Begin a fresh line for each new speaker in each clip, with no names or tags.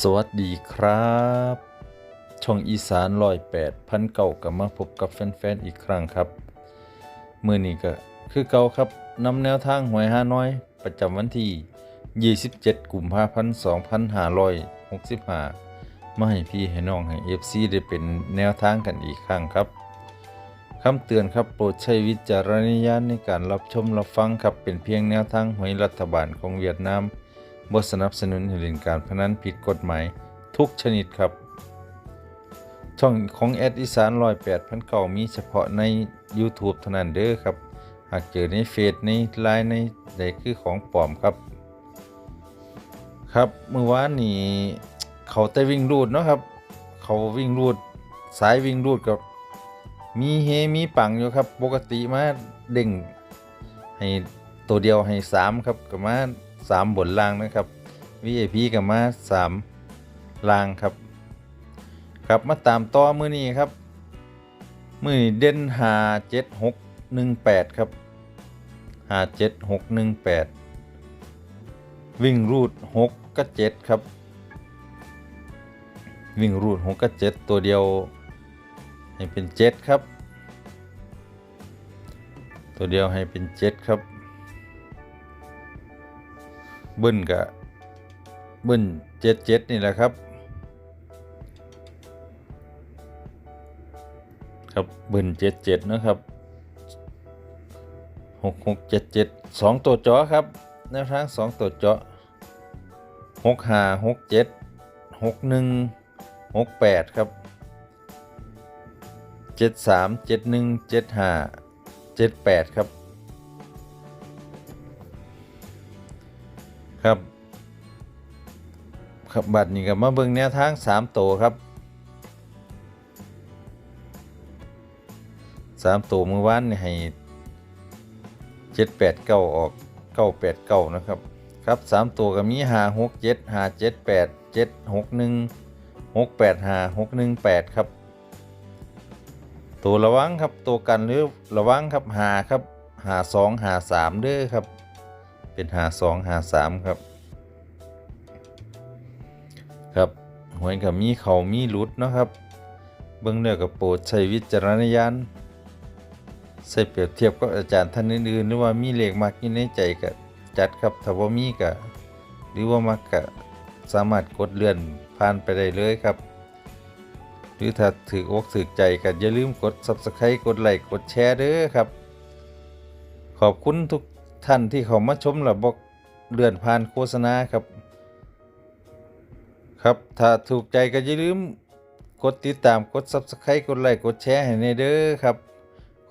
สวัสดีครับ ช่องอีสานร้อยแปดพันเก่ากับมาพบกับแฟนๆอีกครั้งครับมือนี้ก็คือเก่าครับนำแนวทางหวยฮาน้อย ประจำวันที่ 27กุมภาพันธ์2565มาให้พี่ให้น้องให้ FC ได้เป็นแนวทางกันอีกครั้งครับคำเตือนครับโปรดใช้วิจารณญาณในการรับชมรับฟังครับเป็นเพียงแนวทางหวยรัฐบาลของเวียดนาม บทสนับสนุนให้เล่นการพนันผิดกฎหมายทุกชนิดครับ ช่องของแอดอีสานร้อยแปดพันเก่ามีเฉพาะใน YouTube เท่านั้นเด้อครับ หากเจอในเฟซในไลน์ในใดคือของปลอมครับ ครับเมื่อวานนี้เขาแต่วิ่งรูดเนาะครับ เขาวิ่งรูดสายวิ่งรูดกับ มีเฮมีปังอยู่ครับ ปกติมาเด้งให้ตัวเดียวให้สามครับกับมา สามบนล่างนะครับ VIP กับมาสามล่างครับ ครับมาตามต่อมือนี้ครับมือนี้เด่นหาเจ็ดหกหนึ่งแปดครับหาเจ็ดหกหนึ่งแปดวิ่งรูดหกกับเจ็ดครับ วิ่งรูดหกกับเจ็ดตัวเดียวให้เป็นเจ็ดครับ ตัวเดียวให้เป็นเจ็ดครับ เบิ้ลกับเบิ้ลเจ็ดเจ็ดนี่แหละครับ ครับเบิ้ลเจ็ดเจ็ดนะครับหกหกเจ็ดเจ็ดสองตัวจาะครับแนวทางสองตัวจาะหกห้าหกเจ็ดหกหนึ่งหกแปดครับเจ็ดสามเจ็ดหนึ่งเจ็ดห้าเจ็ดแปดครับ ครับครับบัตรนี้ก็มาเบิ่งแนวทางสามตัวครับสามตัวมือวานให้เจ็ดแปดเก้าออกเก้าแปดเก้านะครับ ครับสามตัวก็มีหาหกเจ็ดหาเจ็ดแปดเจ็ดหกหนึ่งหกแปดหาหกหนึ่งแปดครับ ตัวระวังครับตัวกันหรือระวังครับหาครับหาสองหาสามเด้อครับ เป็นหาสองหาสามครับ ครับหวยกับมีเขามีหลุดเนาะครับเบื้องเนื้อกับโปรดใช้วิจารณญาณใส่เปรียบเทียบกับอาจารย์ท่านอื่นๆหรือว่ามีเลขมักอยู่ในใจก็จัดครับถ้าว่ามีก็หรือว่ามักก็สามารถกดเลื่อนผ่านไปได้เลยครับ หรือถ้าถืออกถือใจก็อย่าลืมกด Subscribe กดไลค์กดแชร์เด้อครับ ขอบคุณทุก ท่านที่เขามาชมระบอกเลื่อนผ่านโฆษณาครับ ครับ ถ้าถูกใจก็อย่าลืมกดติดตามกด Subscribe กดไลค์กดแชร์ให้ในเด้อครับ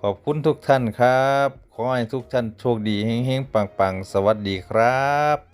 ขอบคุณทุกท่านครับ ขอให้ทุกท่านโชคดีเฮงๆปังๆ สวัสดีครับ